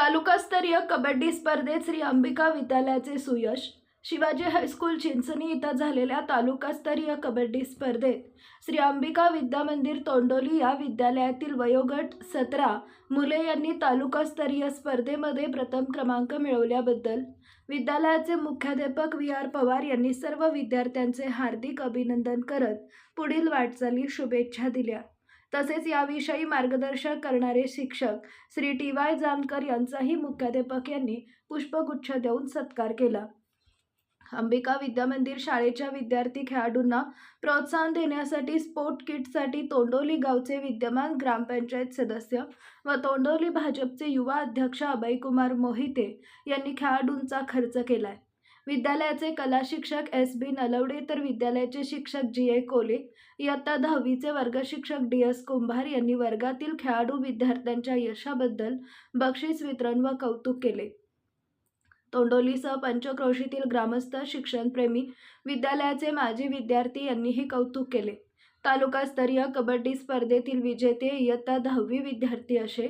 तालुकास्तरीय कबड्डी स्पर्धेत श्री अंबिका विद्यालयाचे सुयश शिवाजी हायस्कूल चिंचणी इथं झालेल्या तालुकास्तरीय कबड्डी स्पर्धेत श्री अंबिका विद्यामंदिर तोंडोली या विद्यालयातील वयोगट सतरा मुले यांनी तालुकास्तरीय स्पर्धेमध्ये प्रथम क्रमांक मिळवल्याबद्दल विद्यालयाचे मुख्याध्यापक व्ही आर पवार यांनी सर्व विद्यार्थ्यांचे हार्दिक अभिनंदन करत पुढील वाटचाली शुभेच्छा दिल्या. तसेच याविषयी मार्गदर्शन करणारे शिक्षक श्री टी वाय जानकर यांचाही मुख्याध्यापक यांनी पुष्पगुच्छ देऊन सत्कार केला. अंबिका विद्यामंदिर शाळेच्या विद्यार्थी खेळाडूंना प्रोत्साहन देण्यासाठी स्पोर्ट किटसाठी तोंडोली गावचे विद्यमान ग्रामपंचायत सदस्य व तोंडोली भाजपचे युवा अध्यक्ष अभयकुमार मोहिते यांनी खेळाडूंचा खर्च केला आहे विद्यालयाचे कला शिक्षक एस बी नलवडे तर विद्यालयाचे शिक्षक जी ए कोले इयत्ता दहावीचे वर्ग शिक्षक डी एस कुंभार यांनी वर्गातील खेळाडू विद्यार्थ्यांच्या यशाबद्दल बक्षीस वितरण व कौतुक केले. तोंडोलीसह पंचक्रोशीतील ग्रामस्थ शिक्षणप्रेमी विद्यालयाचे माजी विद्यार्थी यांनीही कौतुक केले. तालुकास्तरीय कबड्डी स्पर्धेतील विजेते इयत्ता दहावी विद्यार्थी असे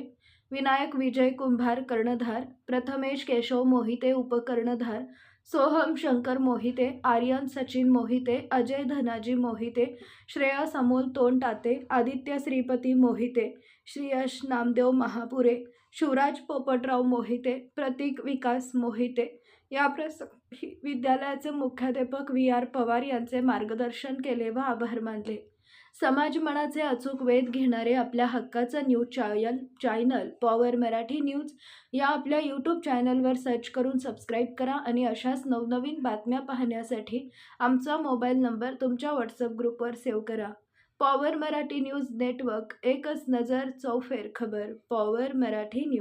विनायक विजय कुंभार कर्णधार प्रथमेश केशव मोहिते उपकर्णधार सोहम शंकर मोहिते आर्यन सचिन मोहिते अजय धनाजी मोहिते श्रेयस अमोल तोंडाते आदित्य श्रीपती मोहिते श्रीयश नामदेव महापुरे शिवराज पोपटराव मोहिते प्रतीक विकास मोहिते. या प्रसंगी विद्यालयाचे मुख्याध्यापक व्ही आर पवार यांचे मार्गदर्शन केले व आभार मानले. समाज मनाचे अचूक वेध घेणारे आपल्या हक्काचं news channel channel power Marathi news या आपल्या यूट्यूब चॅनलवर सर्च करून सबस्क्राईब करा आणि अशाच नवनवीन बातम्या पाहण्यासाठी आमचा मोबाईल नंबर तुमच्या व्हॉट्सअप ग्रुपवर सेव्ह करा. पॉवर मराठी न्यूज नेटवर्क एकच नजर चौफेर खबर पॉवर मराठी न्यूज